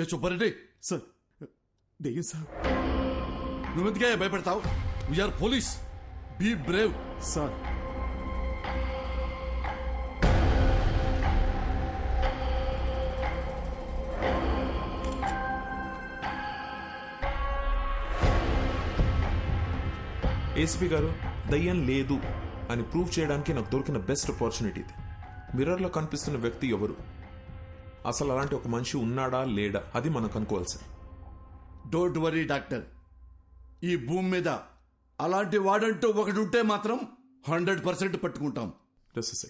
ఏ Subbareddy sir దెయ్యం sir. నువ్వెందుకే భయపెడతావు? We're police be brave sir. ACP గారు దయ్యం లేదు అని ప్రూవ్ చేయడానికి నాకు దొరికిన బెస్ట్ ఆపర్చునిటీ ఇది. మిర్రర్లో కనిపిస్తున్న వ్యక్తి ఎవరు? అసలు అలాంటి ఒక మనిషి ఉన్నాడా లేడా? అది మనం కనుక్కోవాలి సార్ డోంట్ వరీ డాక్టర్ ఈ భూమి మీద అలాంటి వాడంటూ ఒకటి ఉంటే మాత్రం హండ్రెడ్ పర్సెంట్ పట్టుకుంటాం. జస్ట్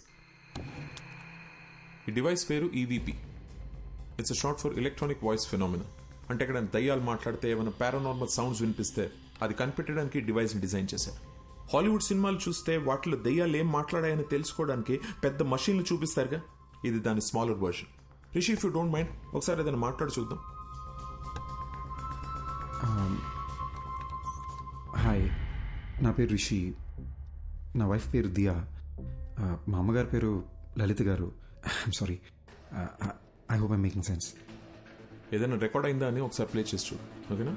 ఈ డివైస్ పేరు EVP it's short for electronic voice phenomena అంటే ఇక్కడ దయ్యాలు మాట్లాడితే ఏమైనా పారానార్మల్ సౌండ్స్ వినిపిస్తే అది కనిపెట్టడానికి డివైస్ డిజైన్ చేశారు. హాలీవుడ్ సినిమాలు చూస్తే వాటిలో దయ్యాలు ఏం మాట్లాడాయని తెలుసుకోవడానికి పెద్ద మషీన్లు చూపిస్తారుగా? ఇది దాని smaller version Rishi if you don't mind ఒకసారి ఏదైనా మాట్లాడి చూద్దాం. హాయ్ నా పేరు రిషి. నా వైఫ్ పేరు దియా. మా అమ్మగారి పేరు లలిత గారు. I'm sorry I hope I making sense ఏదైనా రికార్డ్ అయిందా అని ఒకసారి ప్లే చేసి చూడు. ఓకేనా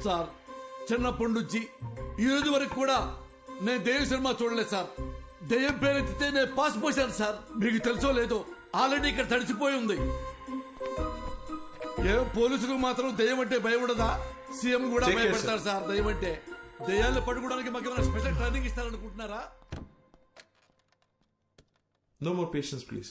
సార్ చిన్నప్పటి నుంచి ఈ రోజు వరకు కూడా నేను దెయ్యం సినిమా చూడలేదు సార్. దెయ్యం పేరెత్తితే నేను పాస్ పోసాను సార్. మీకు తెలుసో లేదో ఆల్రెడీ ఇక్కడ తడిసిపోయి ఉంది. ఏ పోలీసులకు మాత్రం దెయ్యం అంటే భయం ఉండదా? సీఎం కూడా చేశారు. భయపడతారు సార్. దెయ్యం అంటే. దెయ్యాలను పట్టుకోవడానికి మాకు ఏమైనా స్పెషల్ ట్రైనింగ్ ఇస్తారనుకుంటున్నారా? నో మోర్ పేషెన్స్ ప్లీజ్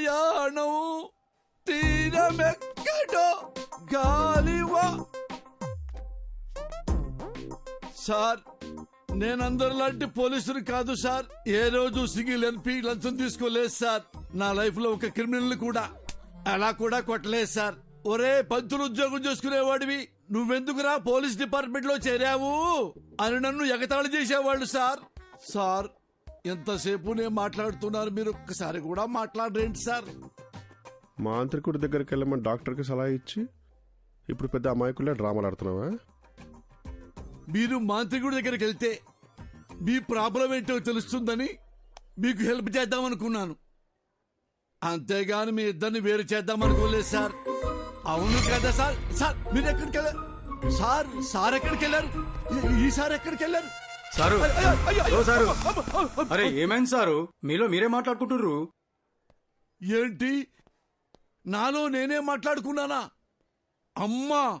ప్రయాణం తీరమెక్కడో గాలివా. సార్ నేనందరిలాంటి పోలీసులు కాదు సార్. ఏ రోజు సింగిల్ ఎన్పి లంచం తీసుకోలేదు సార్. నా లైఫ్లో ఒక క్రిమినల్ కూడా అలా కూడా కొట్టలేదు సార్. ఒరే పంతులు ఉద్యోగం చేసుకునేవాడివి. నువ్వెందుకురా పోలీస్ డిపార్ట్మెంట్లో చేరావు? అని నన్ను ఎగతాళి చేసేవాళ్ళు సార్. సార్ ఎంతసేపు నేను మాట్లాడుతున్నారు? మీరు ఒక్కసారి కూడా మాట్లాడరేంటి సార్? మాంత్రికుడి దగ్గరికి వెళ్ళమని డాక్టర్కి సలహా ఇచ్చి ఇప్పుడు పెద్ద అమాయకుల్లో డ్రామాలు ఆడుతున్నావా? మీరు మాంత్రికుడి దగ్గరికి వెళ్తే మీ ప్రాబ్లం ఏంటో తెలుస్తుందని మీకు హెల్ప్ చేద్దాం అనుకున్నాను. అంతేగాని మీ ఇద్దరిని వేరు చేద్దాం అనుకోలేదు సార్. అవును కదా సార్? సార్ మీరు ఎక్కడికి వెళ్ళారు? సార్ సార్ ఎక్కడికి వెళ్ళారు? ఈ- సార్ ఎక్కడికి వెళ్ళారు? సారు. ఓ సారు. అరే ఏమైంది సారు? మీలో మీరే మాట్లాడుకుంటుర్రు? ఏంటి? నాలో నేనే మాట్లాడుకున్నానా? అమ్మా!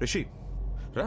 Rishi రా